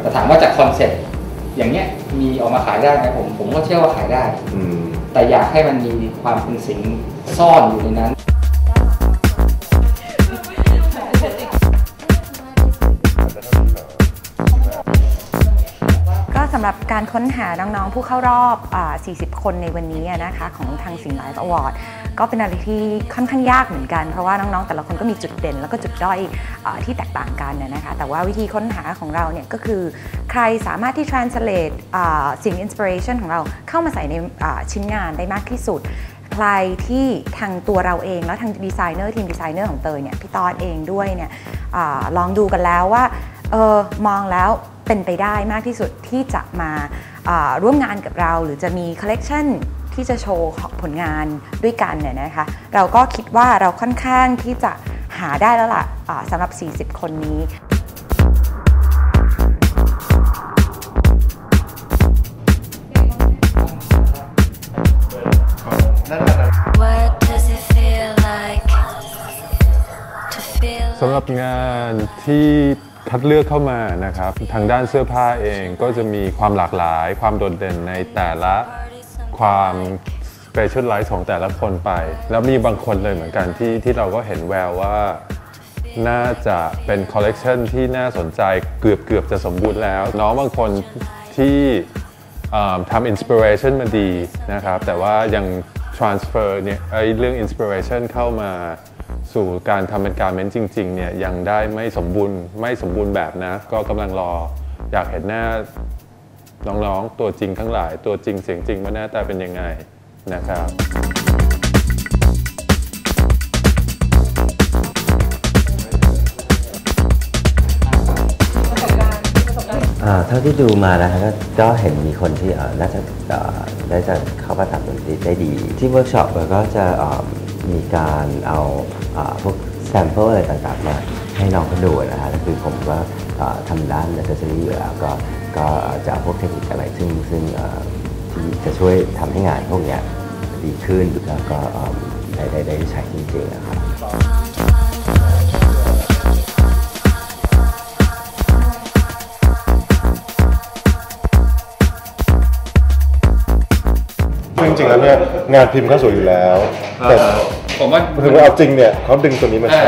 แต่ถามว่าจากคอนเซ็ปต์อย่างเงี้ยมีออกมาขายได้ไหมผมผมก็เชื่อว่าขายได้ แต่อยากให้มันมีความเป็นสิงซ่อนอยู่ในนั้นำหรับการค้นหาน้องๆ ผู้เข้ารอบอ40 คนในวันนี้นะคะของทางสิงห์ไลฟ์อวอร์ดก็เป็นอะไรที่ค่อนข้างยากเหมือนกัน เพราะว่าน้องๆ แต่ละคนก็มีจุดเด่น แล้วก็จุดด้อยอที่แตกต่างกันนะคะแต่ว่าวิธีค้นหาของเราเนี่ยก็คือใครสามารถที่ translate สิ่ง inspiration ของเราเข้ามาใส่ในชิ้นงานได้มากที่สุดใครที่ทางตัวเราเองแล้วทางดีไซเนอร์ทีมดีไซเนอร์ของเตยเนี่ยพี่ตอนเองด้วยเนี่ยอลองดูกันแล้วว่าเออมองแล้ว เป็นไปได้มากที่สุดที่จะมาร่วมงานกับเรา หรือจะมีคอลเลกชันที่จะโชว์ผลงานด้วยกันเนี่ยนะคะ เราก็คิดว่าเราค่อนข้างที่จะหาได้แล้วล่ะอ่าสำหรับ 40 คนนี้ สำหรับงานที่คัดเลือกเข้ามานะครับทางด้านเสื้อผ้าเองก็จะมีความหลากหลาย ความโดดเด่นในแต่ละความ specialize ของแต่ละคนไป แล้วมีบางคนเลยเหมือนกันที่ที่เราก็เห็นแววว่าน่าจะเป็นคอลเลกชันที่น่าสนใจเกือบเกือบจะสมบูรณ์แล้ว น้องบางคนที่ทำอินสปิเรชันมาดีนะครับ แต่ว่ายัง transfer เนี่ยไอเรื่อง inspiration เข้ามา สู่การทำเป็นการเมนต์จริงๆเนี่ยยังได้ไม่สมบูรณ์ไม่สมบูรณ์แบบนะ ก็กำลังรออยากเห็นหน้าน้องๆ ตัวจริงทั้งหลาย ตัวจริงเสียงจริงว่าหน้าตาเป็นยังไงนะครับอ่าเท่าที่ดูมานะครับก็ก็เห็นมีคนที่เอ่อน่าจะเอ่อได้จะเข้ามาทำดนตรีได้ดี ที่เวิร์กช็อปเราก็จะเอ่อมีการเอา พวกแซมเปิลอะไรต่างๆมาให้น้องเขาดูนะฮะแล้วคือผมก็ทำด้านเนเซอรี่อยู่แล้วก็ก็จะเอาพวกเทคนิคอะไรซึ่งซึ่งที่จะช่วยทำให้งานพวกเนี้ยดีขึ้นแล้วก็ได้ได้ใช้จริงๆนะครับ จริงๆแล้วเนี่ยงานพิมพ์ก็สวยอยู่แล้ว แต่ผมว่า ถึงว่าเอาจริงเนี่ยเขาดึงตัวนี้มาใช้